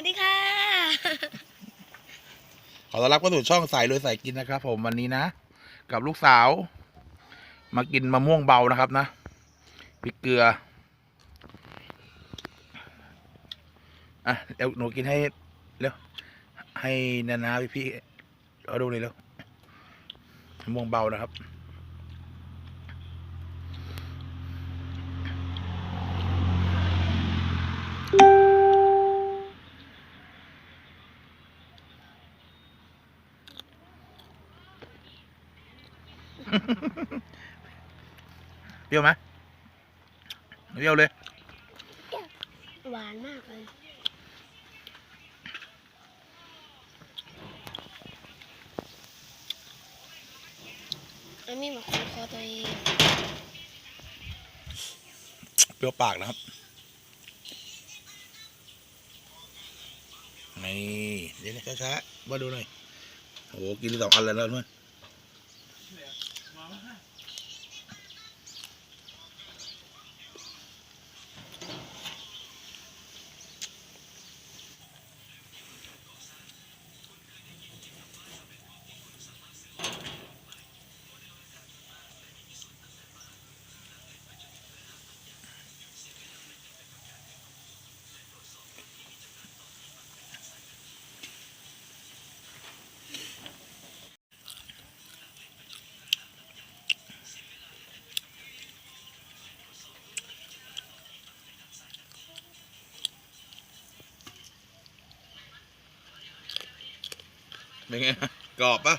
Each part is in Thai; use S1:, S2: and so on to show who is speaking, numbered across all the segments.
S1: วัสดีค่ะ
S2: ขอต้อนรับเข้าสู่ช่องสายรวยสายกินนะครับผมวันนี้นะ กับลูกสาว มากินมะม่วงเบานะครับนะพริกเกลือ อะเดี๋ยวหนูกินให้เร็วให้นานาพี่พี่เอาดูเลยเร็วมะม่วงเบานะครับ เปรี้ยวไหมเปรี้ยวเลย
S1: หวานมากเลยอันนี้มาขอคอตัวเอง
S2: เปรี้ยวปากนะครับ นี่เดี๋ยวนะช้าๆมาดูหน่อยโอ้โหกินสองอันเลยแล้วเพื่อน เป็นไงกรอบปะ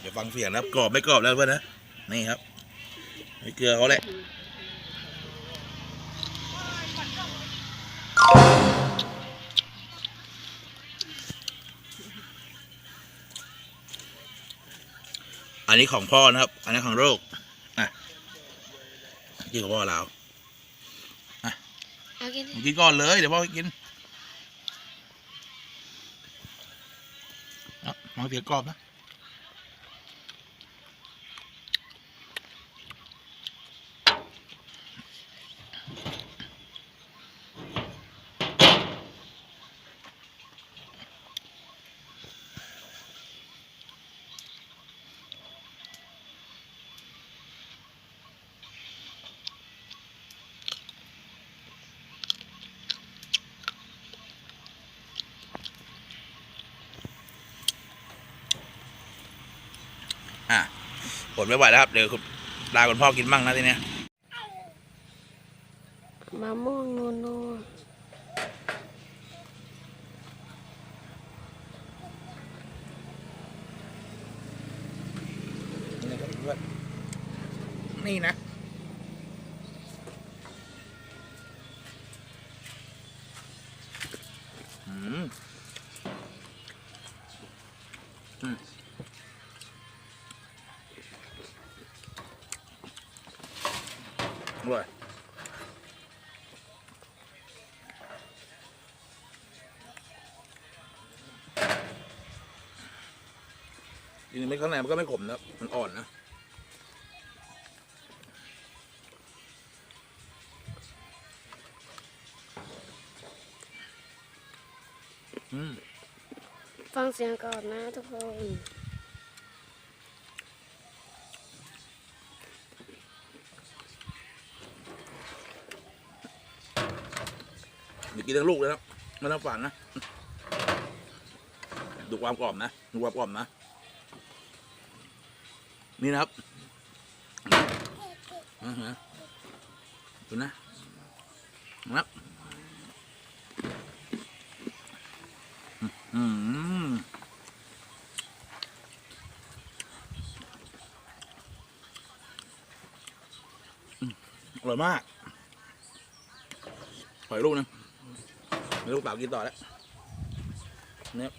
S2: เดี๋ยวฟังเสียงนะครับกรอบไม่กรอบแล้วเพื่อนนะ นี่ครับไม่เกลือเขาแหละ นนี้ของพ่อนะครับ อันนี้ของลูกอะกินของพ่อเรา
S1: เอากินดิ
S2: กินก่อนเลย เดี๋ยวพ่อกินอะมองเสียงกรอบนะ อะผลไม่ไหวแล้วครับ เดี๋ยวคุณลาคุณพ่อกินบ้างนะทีเนี้ย
S1: มะม่วงนูนู
S2: นี่นะ อร่อยจริงไม่ข้างในมันก็ไม่ขมนะ มันอ่อนนะ
S1: ฟังเสียงก่อนนะทุกคน
S2: เดี๋ยวกินทั้งลูกเลยนะไม่ต้องฝันนะ ดูความกรอบนะ ดูความกรอบนะ นี่นะครับอ่าฮะดูนะนะครับอืมอร่อยมากปล่อยลูกนะ ไม่ลูกเต่ากินต่อแล้วเนี่ย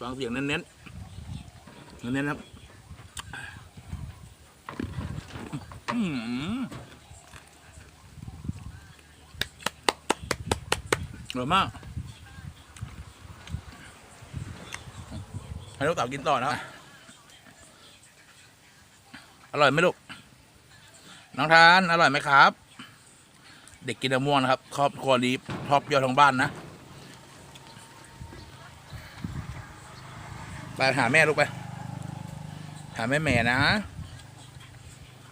S2: ฟังเสียงเน้นๆเน้นๆครับอืมอร่อยมากให้ลูกเต๋ากินต่อนะอร่อยไหมลูก น้องทาน อร่อยไหมครับ เด็กกินมะม่วงนะครับครอบครัวนี้ชอบเปรี้ยวทั้งบ้านนะไปหาแม่ลูกไป หาแม่แม่นะ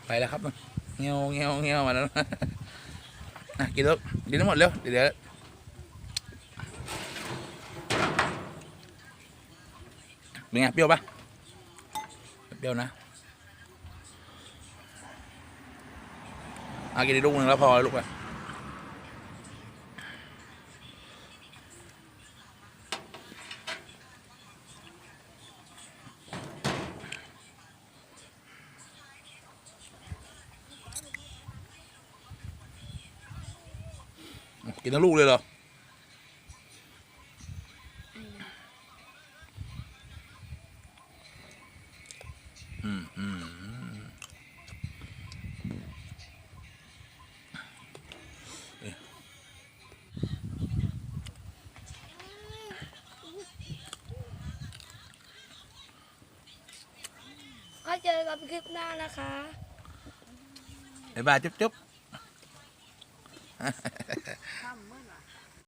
S2: ไปแล้วครับเงี้ยวเงี้ยวเงี้ยวมาแล้วอะกินแล้วกินทั้งหมดเร็วเดี๋ยวเปียวเป็นไงเปรี้ยวปะเปรี้ยวนะอากินลูกหนึ่งแล้วพอลูกไป กินทั้งลูกเลยเหรออืมอืม
S1: ก็เจอกับคลิปหน้านะคะ
S2: บ๊ายบายจุ๊บจุ๊บ
S3: money.